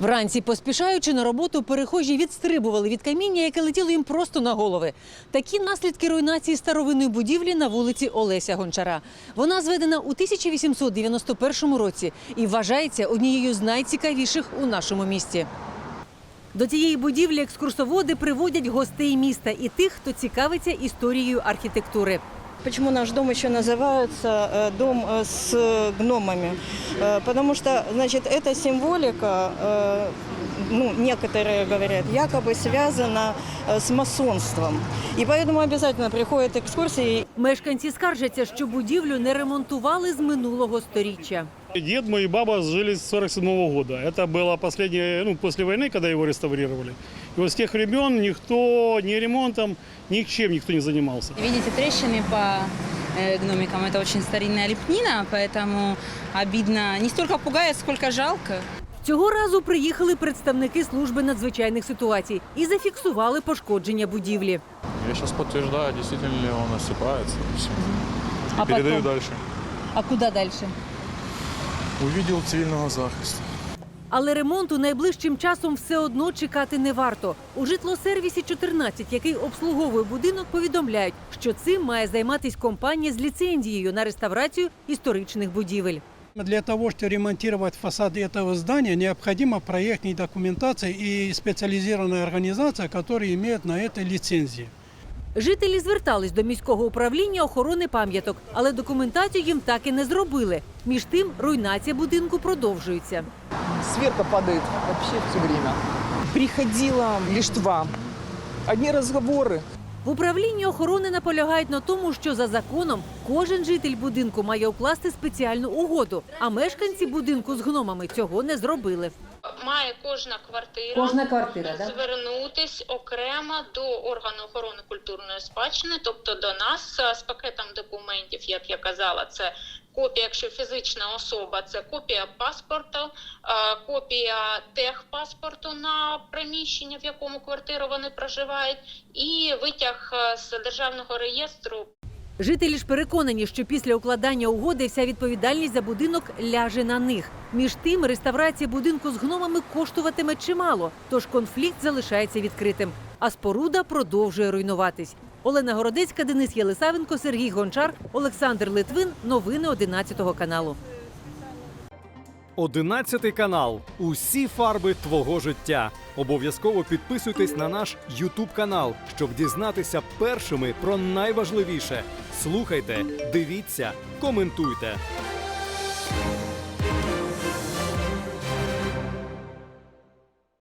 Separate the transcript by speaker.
Speaker 1: Вранці, поспішаючи на роботу, перехожі відстрибували від каміння, яке летіло їм просто на голови. Такі наслідки руйнації старовинної будівлі на вулиці Олеся Гончара. Вона зведена у 1891 році і вважається однією з найцікавіших у нашому місті. До цієї будівлі екскурсоводи приводять гостей міста і тих, хто цікавиться історією архітектури
Speaker 2: Почему наш дом еще называется э, дом э, с гномами? Э, Потому что, значит, эта символика, э, ну, некоторые говорят, якобы связана э, с масонством. И поэтому обязательно приходят экскурсии
Speaker 1: Мешканці скаржаться, що будівлю не ремонтували з минулого сторіччя.
Speaker 3: Дед мой и баба жили с 47 года. Это было последнее, ну, после войны, когда его реставрировали. И вот с тех времен никто ни ремонтом, ничем никто не занимался.
Speaker 4: Видите трещины по э, гномикам, это очень старинная лепнина, поэтому обидно, не столько пугает, сколько жалко.
Speaker 1: Цього разу приїхали представники служби надзвичайних ситуацій і зафіксували пошкодження будівлі.
Speaker 5: Я сейчас подтверждаю, действительно ли он осыпается. и всё. И
Speaker 1: А
Speaker 5: передаю
Speaker 1: потом?
Speaker 5: дальше.
Speaker 1: А куди далі?
Speaker 5: Увидел цивильного захисту.
Speaker 1: Але ремонту найближчим часом все одно чекати не варто. У житлосервісі 14, який обслуговує будинок, повідомляють, що цим має займатися компанія з ліцензією на реставрацію історичних будівель.
Speaker 6: Для того, чтобы ремонтировать фасады этого здания, необходима проектная документация и специализированная организация, которая имеет на это лицензии.
Speaker 1: Жителі звертались до міського управління охорони пам'яток, але документацію їм так і не зробили. Між тим, руйнація будинку продовжується.
Speaker 7: Сверка падает вообще все время. Приходила листва. Одни разговоры.
Speaker 1: В управлінні охорони наполягають на тому, що за законом кожен житель будинку має укласти спеціальну угоду, а мешканці будинку з гномами цього не зробили.
Speaker 8: Має кожна квартира
Speaker 1: Кожна квартира, да?
Speaker 8: звернутись окремо до органу охорони культурної спадщини, тобто до нас е, з пакетом документів, як я казала, це копія, якщо фізична особа, це копія паспорту, е, копія техпаспорту на приміщення, в якому квартиру вони проживають, і витяг е, з державного реєстру
Speaker 1: Жителі ж переконані, що після укладання угоди вся відповідальність за будинок ляже на них. Між тим, реставрація будинку з гномами коштуватиме чимало, тож конфлікт залишається відкритим. А споруда продовжує руйнуватись. Олена Городецька, Денис Єлисавенко, Сергій Гончар, Олександр Литвин. Новини 11 каналу.
Speaker 9: 11 канал. Усі фарби твого життя. Обов'язково підписуйтесь на наш Ютуб канал, щоб дізнатися першими про найважливіше. Слухайте, дивіться, коментуйте.